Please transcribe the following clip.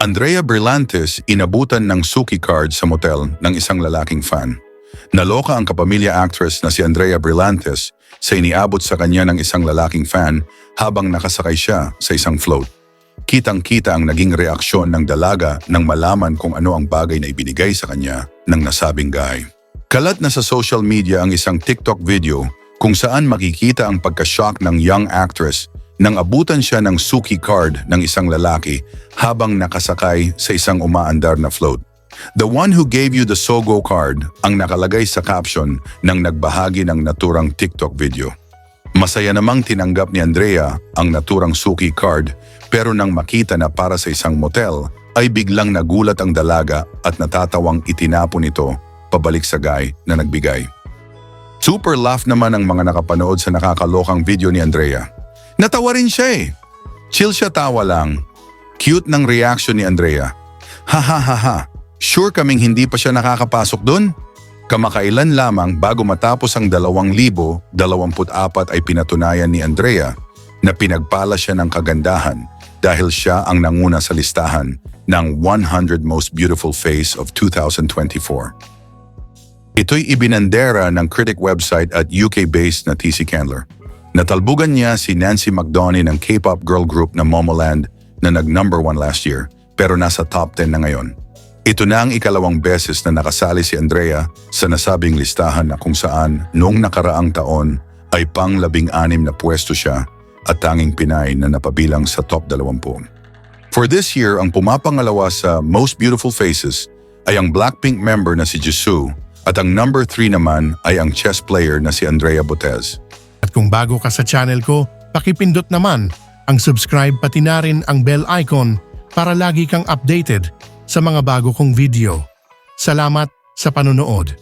Andrea Berlantes inabutan ng suki card sa motel ng isang lalaking fan. Naloka ang kapamilya actress na si Andrea Berlantes sa iniabot sa kanya ng isang lalaking fan habang nakasakay siya sa isang float. Kitang-kita ang naging reaksyon ng dalaga nang malaman kung ano ang bagay na ibinigay sa kanya ng nasabing guy. Kalat na sa social media ang isang TikTok video kung saan makikita ang pagka-shock ng young actress nang abutan siya ng suki card ng isang lalaki habang nakasakay sa isang umaandar na float. The one who gave you the Sogo card ang nakalagay sa caption ng nagbahagi ng naturang TikTok video. Masaya namang tinanggap ni Andrea ang naturang suki card pero nang makita na para sa isang motel ay biglang nagulat ang dalaga at natatawang itinapon ito pabalik sa guy na nagbigay. Super laugh naman ang mga nakapanood sa nakakalokang video ni Andrea. Natawa rin siya eh. Chill siya tawa lang. Cute ng reaction ni Andrea. Ha ha ha ha. Sure kaming hindi pa siya nakakapasok doon? Kamakailan lamang bago matapos ang 2,024 ay pinatunayan ni Andrea na pinagpala siya ng kagandahan dahil siya ang nanguna sa listahan ng 100 Most Beautiful Face of 2024. Ito'y ibinandera ng critic website at UK-based na TC Candler. Natalbugan niya si Nancy McDonough ng K-pop girl group na Momoland na nag-number one last year pero nasa top 10 na ngayon. Ito na ang ikalawang beses na nakasali si Andrea sa nasabing listahan na kung saan noong nakaraang taon ay pang labing anim na pwesto siya at tanging Pinay na napabilang sa top 20. For this year, ang pumapangalawa sa Most Beautiful Faces ay ang Blackpink member na si Jisoo at ang number 3 naman ay ang chess player na si Andrea Botez. Kung bago ka sa channel ko, pakipindot naman ang subscribe pati na rin ang bell icon para lagi kang updated sa mga bago kong video. Salamat sa panonood.